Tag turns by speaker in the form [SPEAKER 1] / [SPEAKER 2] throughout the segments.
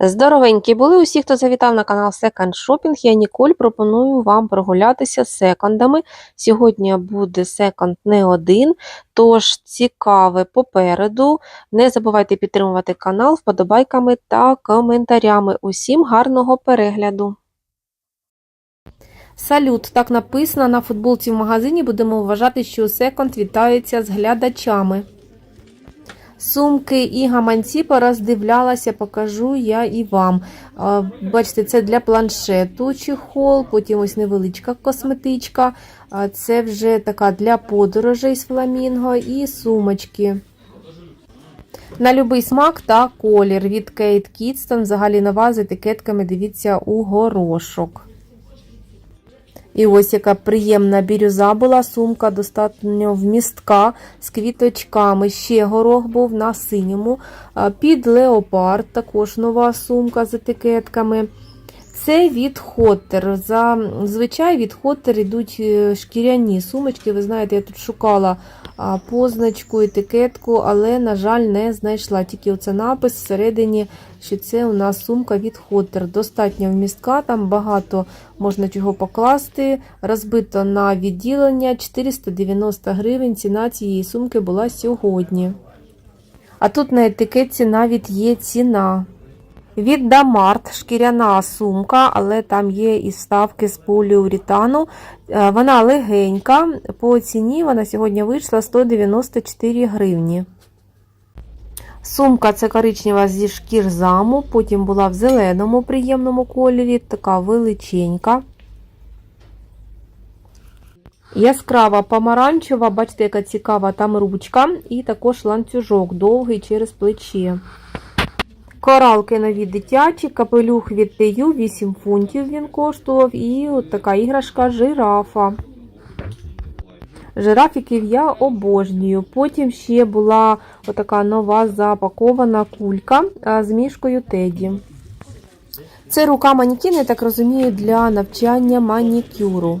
[SPEAKER 1] Здоровенькі були усі, хто завітав на канал Second Shopping. Я Ніколь пропоную вам прогулятися секондами. Сьогодні буде секонд не один, тож цікаве попереду. Не забувайте підтримувати канал вподобайками та коментарями. Усім гарного перегляду! Салют, так написано на футболці в магазині. Будемо вважати, що секонд вітається з глядачами. Сумки і гаманці пороздивлялася, покажу я і вам. Бачите, це для планшету чехол, потім ось невеличка косметичка. Це вже така для подорожей з фламінго і сумочки. На будь-який смак та колір від Kate Kidston, взагалі нова з етикетками, дивіться, у горошок. І ось яка приємна бірюза була, сумка достатньо вмістка з квіточками. Ще горох був на синьому. Під леопард також нова сумка з етикетками. Це від Хоттер. Зазвичай від Хоттер йдуть е, шкіряні сумочки. Ви знаєте, я тут шукала позначку, етикетку, але, на жаль, не знайшла. Тільки оце напис всередині, що це у нас сумка від Хоттер. Достатньо вмістка, там багато можна чого покласти. Розбито на відділення 490 гривень. Ціна цієї сумки була сьогодні. А тут на етикетці навіть є ціна. Від Дамарт шкіряна сумка, але там є і вставки з поліуретану. Е, Вона легенька. По ціні вона сьогодні вийшла 194 гривні. Сумка це коричнева зі шкір заму, потім була в зеленому приємному кольорі, така величенька. Яскрава помаранчева, бачите, яка цікава там ручка, і також ланцюжок довгий через плече. Коралки нові дитячі, капелюх від Тею 8 фунтів він коштував. І от така іграшка жирафа. Жирафіків я обожнюю. Потім ще була отака нова запакована кулька з мішкою Теді. Це рука манікін, я так розумію, для навчання манікюру.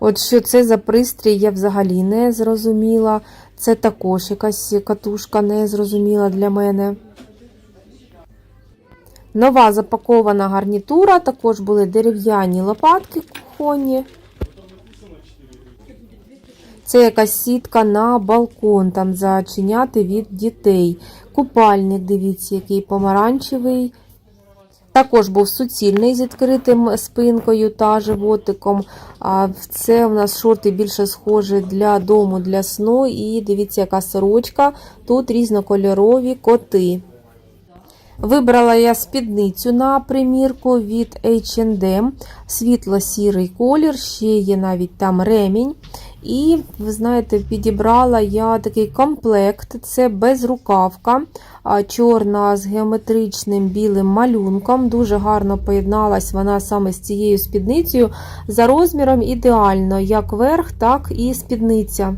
[SPEAKER 1] От що це за пристрій, я взагалі не зрозуміла. Це також якась катушка не зрозуміла для мене. Нова запакована гарнітура, також були дерев'яні лопатки кухонні. Це якась сітка на балкон, там зачиняти від дітей. Купальник, дивіться, який помаранчевий. Також був суцільний з відкритим спинкою та животиком. Це у нас шорти більше схожі для дому, для сну. І дивіться, яка сорочка. Тут різнокольорові коти. Вибрала я спідницю на примірку від H&M, світло-сірий колір, ще є навіть там ремінь. І, ви знаєте, підібрала я такий комплект, це безрукавка, чорна з геометричним білим малюнком. Дуже гарно поєдналась вона саме з цією спідницею. За розміром ідеально, як верх, так і спідниця.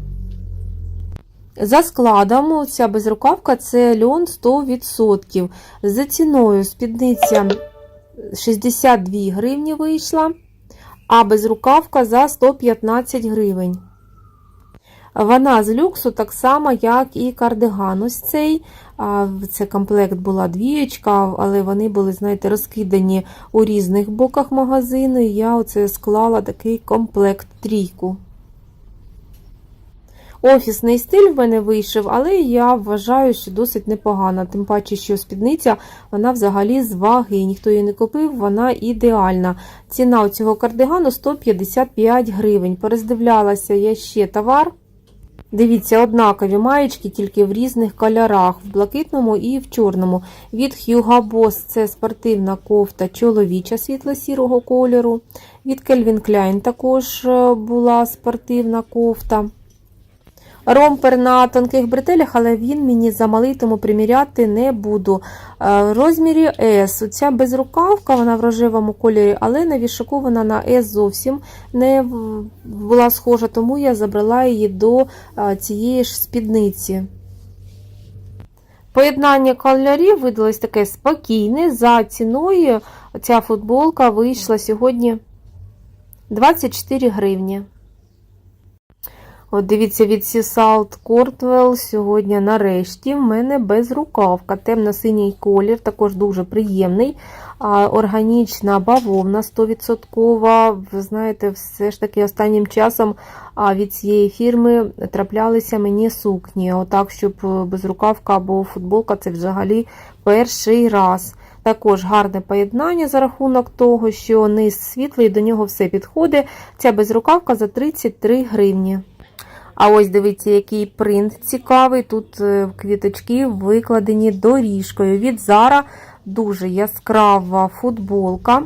[SPEAKER 1] За складом, ця безрукавка це льон 100%. За ціною спідниця 62 гривні вийшла, а безрукавка за 115 гривень. Вона з люксу так само, як і кардиган. Ось цей. Це комплект була двієчка, але вони були, знаєте, розкидані у різних боках магазину. І я оце склала такий комплект трійку. Офісний стиль в мене вийшов, але я вважаю, що досить непогана. Тим паче, що спідниця вона взагалі з ваги, ніхто її не купив, вона ідеальна. Ціна у цього кардигану 155 гривень. Перездивлялася я ще товар. Дивіться, однакові маєчки, тільки в різних кольорах, в блакитному і в чорному. Від Hugo Boss це спортивна кофта чоловіча світло-сірого кольору. Від Calvin Klein також е, була спортивна кофта. Ромпер на тонких бретелях, але він мені замалий, тому приміряти не буду. В розмірі S. Ця безрукавка, вона в рожевому кольорі, але на вішаку вона на S зовсім не була схожа, тому я забрала її до цієї ж спідниці. Поєднання кольорів видалось таке спокійне. За ціною ця футболка вийшла сьогодні 24 гривні. От дивіться, від Сісалт Кортвелл сьогодні нарешті в мене безрукавка. Темно-синій колір, також дуже приємний. А, Органічна бавовна 100%. Ви знаєте, все ж таки останнім часом від цієї фірми траплялися мені сукні. Отак, щоб е, безрукавка або футболка це взагалі перший раз. Також гарне поєднання за рахунок того, що низ світлий, до нього все підходить. Ця безрукавка за 33 гривні. А ось дивіться, який принт цікавий. Тут е, квіточки викладені доріжкою. Від Зара дуже яскрава футболка.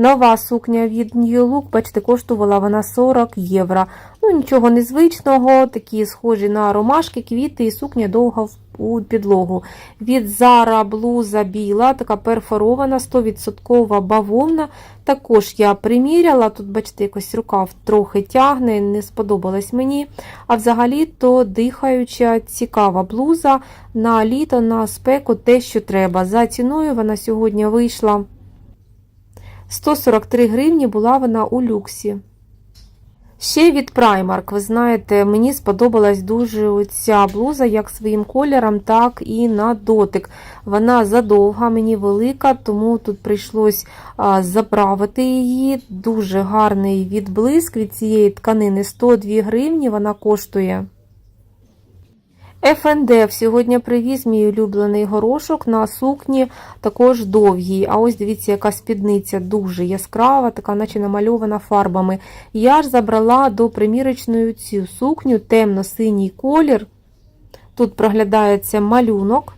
[SPEAKER 1] Нова сукня від New Look, бачите, коштувала вона 40 євро. Ну, нічого незвичного, такі схожі на ромашки, квіти і сукня довга у підлогу. Від Зара блуза біла, така перфорована, 100% бавовна. Також я приміряла. Тут, бачите, якось рукав трохи тягне, не сподобалось мені. А взагалі-то дихаюча, цікава блуза на літо, на спеку, те, що треба. За ціною вона сьогодні вийшла 143 гривні, була вона у люксі. Ще від Primark, ви знаєте, мені сподобалась дуже оця блуза, як своїм кольором, так і на дотик. Вона задовга, мені велика, тому тут прийшлось заправити її. Дуже гарний відблиск від цієї тканини 102 гривні вона коштує. F&F сьогодні привіз мій улюблений горошок на сукні, також довгій. А ось дивіться, яка спідниця дуже яскрава, така наче намальована фарбами. Я ж забрала до примірочної цю сукню темно-синій колір. Тут проглядається малюнок.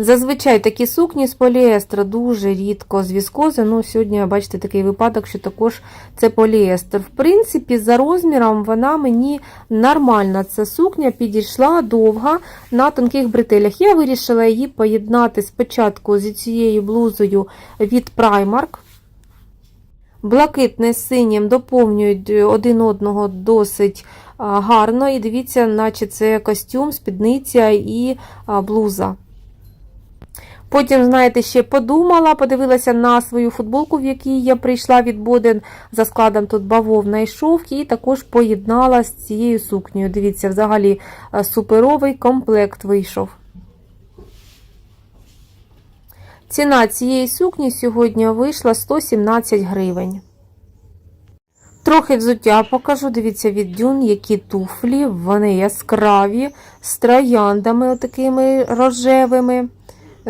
[SPEAKER 1] Зазвичай такі сукні з поліестра дуже рідко з віскози. Ну, сьогодні, бачите, такий випадок, що також це поліестер. В принципі, за розміром вона мені нормальна. Ця сукня підійшла довга на тонких бретелях. Я вирішила її поєднати спочатку з цією блузою від Primark. Блакитне з синім доповнюють один одного досить гарно. І дивіться, наче це костюм, спідниця і блуза. Потім, знаєте, ще подумала, подивилася на свою футболку, в якій я прийшла від Боден за складом тут бавовна і шовк, і також поєднала з цією сукнею. Дивіться, взагалі е, суперовий комплект вийшов. Ціна цієї сукні сьогодні вийшла 117 гривень. Трохи взуття покажу. Дивіться, від дюн, які туфлі, вони яскраві, з трояндами такими рожевими.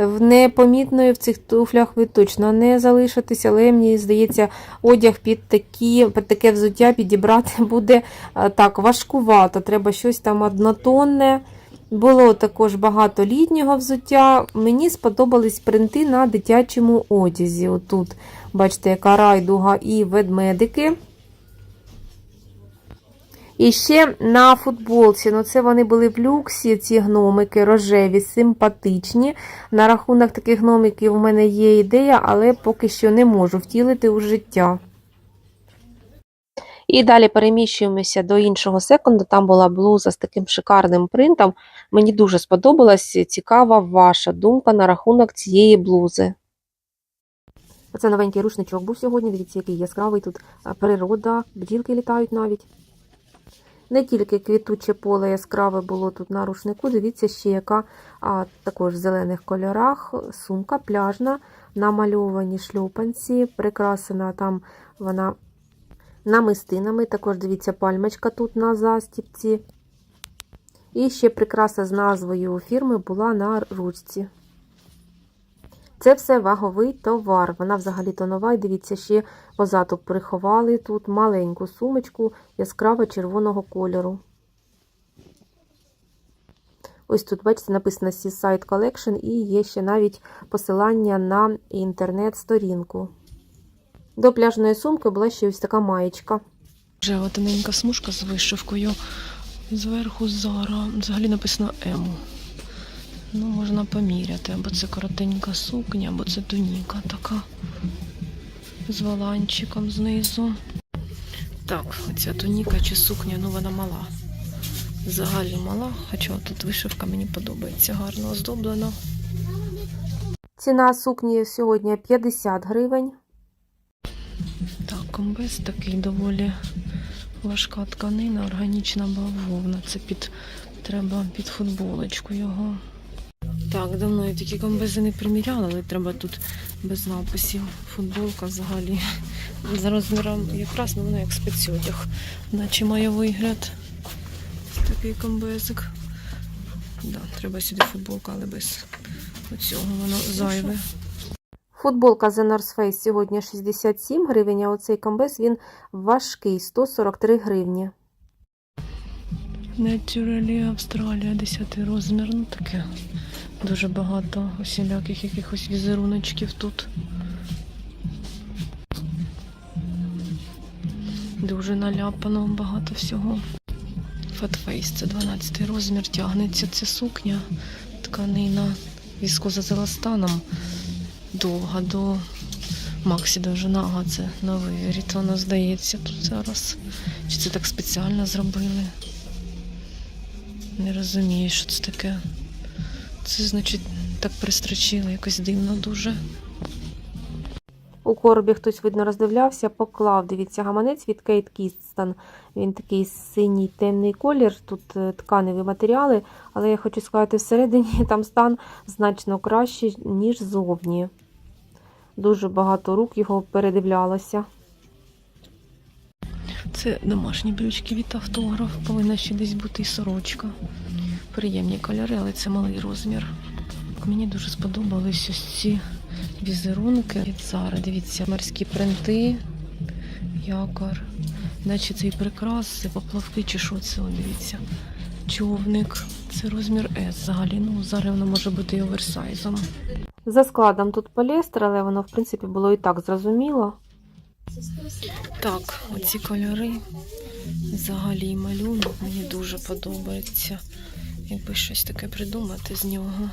[SPEAKER 1] В непомітної в цих туфлях ви точно не залишитеся, але мені здається, одяг під такі, під таке взуття підібрати буде так важкувато. Треба щось там однотонне. Було також багато літнього взуття. Мені сподобались принти на дитячому одязі. Отут, бачите, яка райдуга і ведмедики. І ще на футболці, ну це вони були в люксі, ці гномики рожеві, симпатичні. На рахунок таких гномиків у мене є ідея, але поки що не можу втілити у життя. І далі переміщуємося до іншого секунду. Там була блуза з таким шикарним принтом. Мені дуже сподобалась. Цікава ваша думка на рахунок цієї блузи. Оце новенький рушничок був сьогодні. Дивіться, який яскравий тут природа, бджілки літають навіть. Не тільки квітуче поле яскраве було тут на рушнику, дивіться, ще яка а, також в зелених кольорах сумка пляжна, намальовані шльопанці, прикрасена там вона намистинами. Також дивіться, пальмочка тут на застіпці. І ще прикраса з назвою фірми була на ручці. Це все ваговий товар. Вона взагалі-то нова. І дивіться, ще позаду приховали тут маленьку сумочку яскраво червоного кольору. Ось тут, бачите, написано Seaside Collection і є ще навіть посилання на інтернет-сторінку. До пляжної сумки була ще ось така маєчка.
[SPEAKER 2] Вже тоненька смужка з вишивкою. Зверху Зара. Взагалі написано Ему. Ну, можна поміряти, або це коротенька сукня, або це туніка така. З воланчиком знизу. Так, оця туніка чи сукня, ну вона мала. Взагалі мала, хоча тут вишивка мені подобається, гарно оздоблена.
[SPEAKER 1] Ціна сукні сьогодні 50 гривень.
[SPEAKER 2] Так, комбез такий доволі важка тканина, органічна бавовна. Це під треба під футболочку його. Так, давно я такі комбези не приміряла, але треба тут без написів. Футболка взагалі за розміром якраз ну, вона як спецодяг, наче має вигляд. Такий комбезик. Да, треба сюди футболка, але без оцього воно зайве.
[SPEAKER 1] Футболка The North Face сьогодні 67 гривень, а оцей комбез він важкий 143 гривні.
[SPEAKER 2] Naturally Австралія, 10 розмір. Ну таке дуже багато усіляких якихось візеруночків тут. Дуже наляпано багато всього. Fatface це 12 розмір, тягнеться ця сукня, тканина віскоза з еластаном. Довга до Максі довжина, ага, це на вивірі. То воно здається тут зараз. Чи це так спеціально зробили? Не розумію, що це таке. Це, значить, так пристрочили, якось дивно дуже.
[SPEAKER 1] У коробі хтось, видно, роздивлявся, поклав, дивіться, гаманець від Кейт Кістон. Він такий синій темний колір, тут е, тканеві матеріали, але я хочу сказати, всередині там стан значно кращий, ніж зовні. Дуже багато рук його передивлялося.
[SPEAKER 2] Це домашні брючки від автограф. Повинна ще десь бути і сорочка. Приємні кольори, але це малий розмір. Мені дуже сподобались ось ці візерунки від Зара. Дивіться, морські принти, якор. Наче цей прикрас, це поплавки чи що це, дивіться. Човник. Це розмір S взагалі. Ну, зараз воно може бути і оверсайзом.
[SPEAKER 1] За складом тут поліестер, але воно, в принципі, було і так зрозуміло.
[SPEAKER 2] Так, оці кольори, взагалі малюнок мені дуже подобається. Якби щось таке придумати з нього.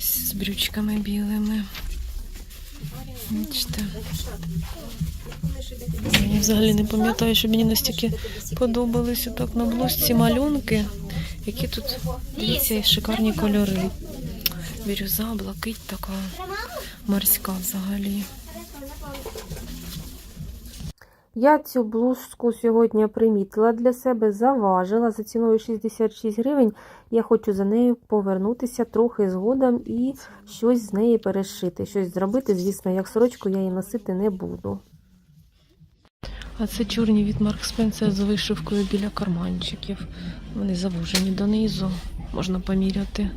[SPEAKER 2] З брючками білими. Бачите. Я взагалі не пам'ятаю, що мені настільки подобалися так на блузці малюнки, які тут, дивіться, шикарні кольори. Бірюза, блакить така морська взагалі.
[SPEAKER 1] Я цю блузку сьогодні примітила для себе, заважила за ціною 66 гривень. Я хочу за нею повернутися трохи згодом і щось з неї перешити. Щось зробити, звісно, як сорочку я її носити не буду.
[SPEAKER 2] А це чорні від Марк Спенсер з вишивкою біля карманчиків. Вони завужені донизу, можна поміряти.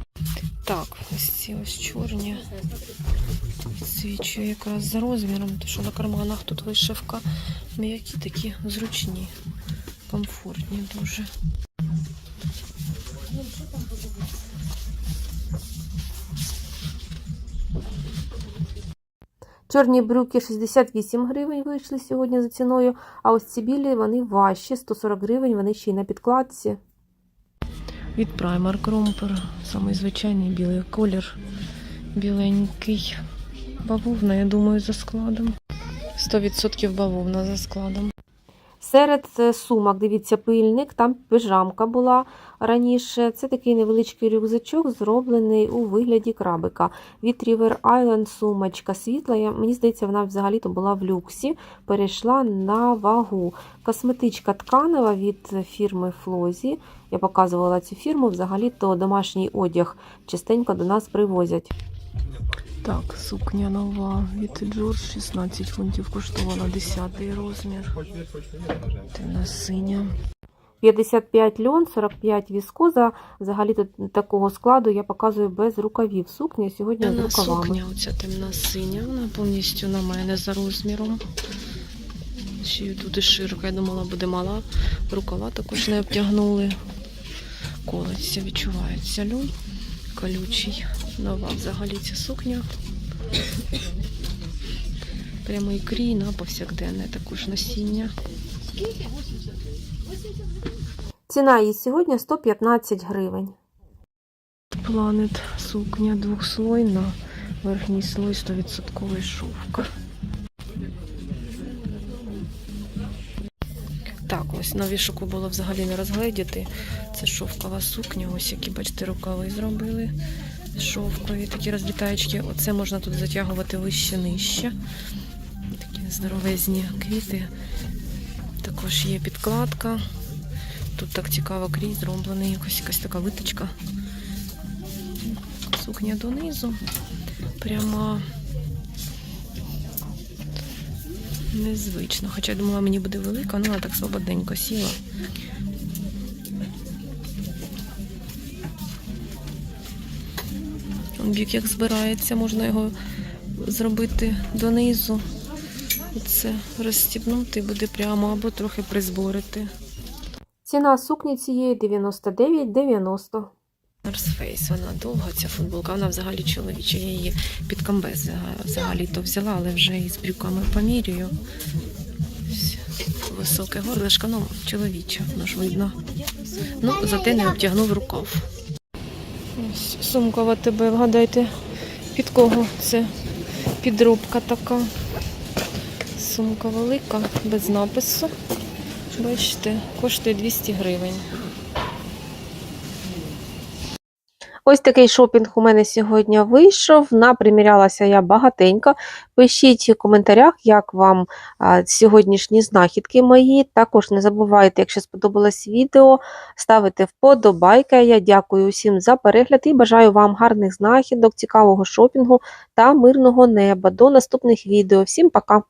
[SPEAKER 2] Так, ось ці ось чорні. Свічу якраз за розміром, тому що на карманах тут вишивка. М'які такі зручні, комфортні дуже.
[SPEAKER 1] Чорні брюки 68 гривень вийшли сьогодні за ціною, а ось ці білі вони важчі, 140 гривень, вони ще й на підкладці.
[SPEAKER 2] Від Primark Romper, самий звичайний білий колір. Біленький. Бавовна, я думаю, за складом. 100% бавовна за складом.
[SPEAKER 1] Серед е, сумок, дивіться, пильник, там пижамка була раніше. Це такий невеличкий рюкзачок, зроблений у вигляді крабика. Від River Island сумочка світла. Мені здається, вона взагалі-то була в люксі, перейшла на вагу. Косметичка тканева від фірми Флозі. Я показувала цю фірму. Взагалі-то домашній одяг частенько до нас привозять.
[SPEAKER 2] Так, сукня нова від Джордж 16 фунтів коштувала 10 розмір. Темна синя.
[SPEAKER 1] 55 льон, 45 віскоза. Взагалі такого складу я показую без рукавів. Сукня сьогодні з
[SPEAKER 2] Темна
[SPEAKER 1] рукавами.
[SPEAKER 2] сукня, оця темна синя, вона повністю на мене за розміром. Ще тут і широка, я думала, буде мала. Рукава також не обтягнули. Колеться, відчувається льон. Колючий. Нова взагалі ця сукня. Прямий крій на повсякденне також носіння.
[SPEAKER 1] Ціна її сьогодні 115 гривень.
[SPEAKER 2] Планет сукня двохслойна, верхній слой 100% шовка. Так, ось на вішуку було взагалі не розгледіти. Це шовкова сукня, ось які, бачите, рукави зробили. Шовкові такі розлітаючки. Оце можна тут затягувати вище нижче. Такі здоровезні квіти. Також є підкладка. Тут так цікаво крій зроблений, якась якась така виточка. Сукня донизу. Прямо незвично. Хоча я думала, мені буде велика, ну вона так свободненько сіла. Он бік як збирається, можна його зробити донизу. Оце розстібнути буде прямо або трохи призборити.
[SPEAKER 1] Ціна сукні цієї 99,90.
[SPEAKER 2] North Face, вона довга, ця футболка, вона взагалі чоловіча. Я її під комбез взагалі то взяла, але вже із брюками помірюю. Високе горлишко, ну, чоловіча, воно ж видно. Ну, зате не обтягнув рукав. Сумка в АТБ, вгадайте, під кого це підробка така. Сумка велика, без напису. Бачите, коштує 200 гривень.
[SPEAKER 1] Ось такий шопінг у мене сьогодні вийшов. Напримірялася я багатенько. Пишіть у коментарях, як вам сьогоднішні знахідки мої. Також не забувайте, якщо сподобалось відео, ставити вподобайки. Я дякую усім за перегляд і бажаю вам гарних знахідок, цікавого шопінгу та мирного неба. До наступних відео. Всім пока!